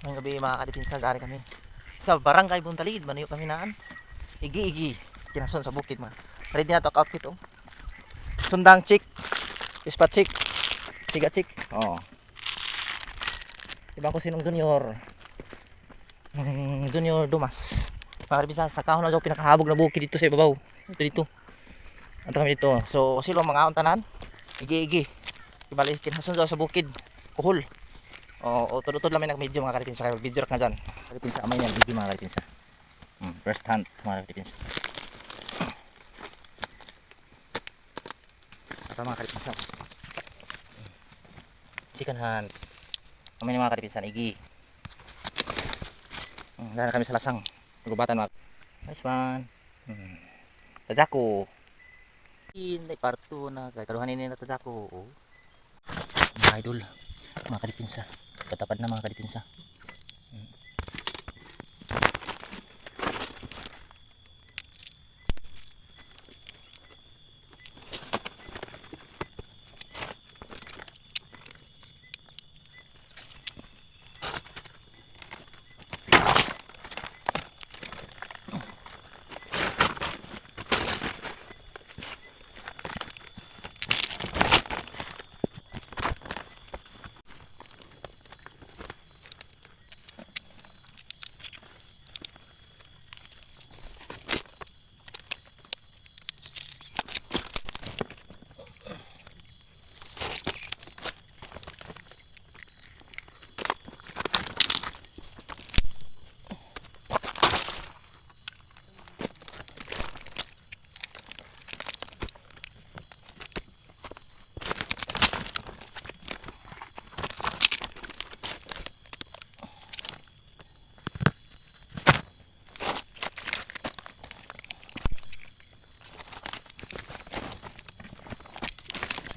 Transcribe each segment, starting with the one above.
Ngayong gabi mga kadipinsa, gari kami. Sa barangay Buntalid, manayo kami naan. Igi-igi. Kinason sa bukid mga. Ready na to outfit oh. Sundang chick. Ispat chick. Siga chick. Oh. Ibang ko sinong junior. Mm, junior Dumas. Mga kadipinsa, sa kahon na daw pinakahabog na bukid dito sa ibabaw. Ito dito. Anto kami dito. So, silo mga tanan. Igi-igi. Ibalik kinason daw sa bukid. Kuhol. O, oh, utod-utod lang may nag-video mga kalipinsa. Video rak na dyan. Kalipinsa, amay niyan. Video mga kalipinsa. Hmm, first hand mga kalipinsa. Ito mga kalipinsa. Chicken hand. Amay ni mga kalipinsa. Igi. Hmm, dahil kami sa lasang. Nagubatan mga. Nice one. Hmm. Tajako. Hindi parto na. Kaluhanin nila tajako. Oh. Mga idol. Mga kalipinsa patapad na mga kalipinsa Mm.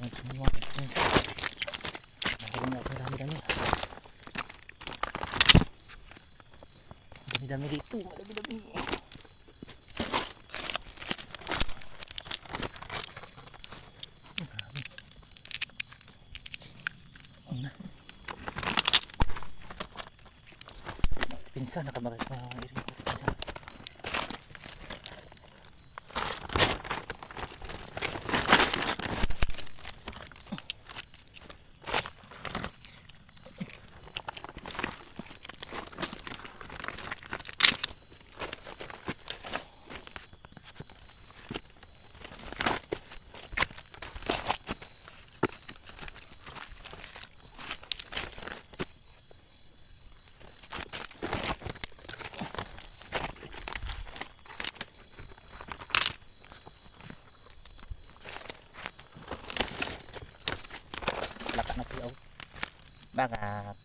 Ang mga kalipinsa Dami na ito dami dami Dami dito Dami dami Pinsa nakabagay sa mga iri ko pinsa. Bangak.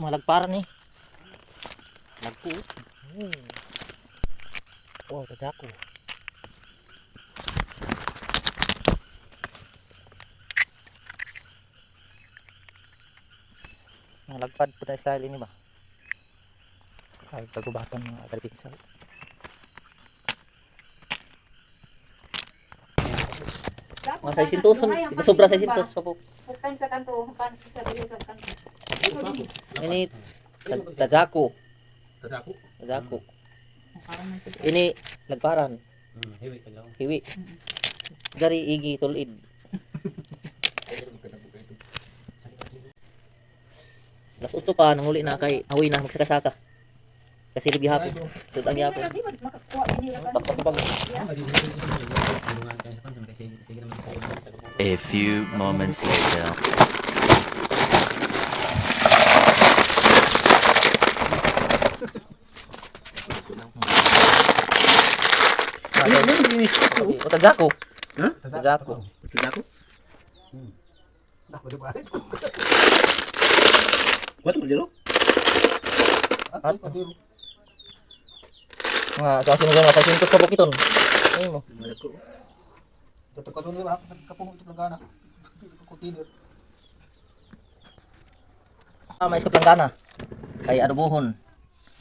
Malagparan eh. Lagpo. Hmm. Wow, tasako. Malagpad po tayo style ini ba? Ay, pagubatan mga kalpinsal. Mga sa isintuson, sobra sa isintus. Sopo. Bukan sa kanto, bukan sa kanto. Ini. Tadako. Parang man sa Ini nagparan. Hmm, hiwi ka lang. Hiwi. Gari igi tulid. Las utso pa nang huli na kay awi na magsakasaka. Kasi libi hapon. Sud ang yapon. Di ba makakuha nila kan? Taksa ko pag A few moments later. O tajako. Ha? Tajako. Tadako? Hmm. Nah, pwede pa ito. What mo diro? At Mga sa sino mga sa sintos ka bukiton. Ayun mo. Dito ka doon ba? Kapung ito lang gana. Dito ko tinir. Ah, mais ka planggana. Kay adobohon.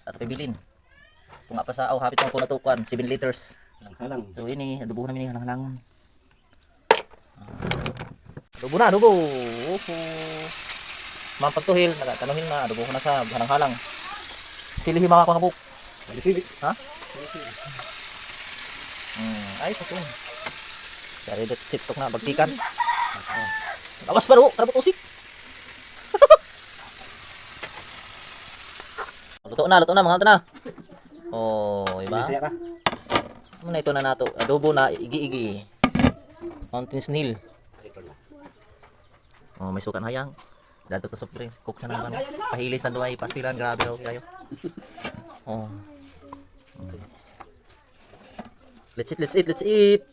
At pibilin. Kung nga pa sa aw hapit mo po natukuan 7 liters. Lang halang. So ini adobo namin ni halang-halangon. Adobo na, adobo. Opo. Mampagtuhil, nagatanuhin na, adobo ko na sa halang-halang. Silihi mga pangabuk. Malipilis. Ha? Hmm, ay, ito. Dari det sitok na bagtikan. Lawas baru, karabot usik. luto na, luto na, mga na. Oh, iba? Saya ka. Ano na ito na nato? Adobo na igi-igi. Mountain snail. Na. Oh, may sukan hayang. Dato to soft drinks. Cook sa naman. Pahilis ang duway. Pastilan. Grabe oh, kayo. Oh. Let's eat, let's eat, let's eat.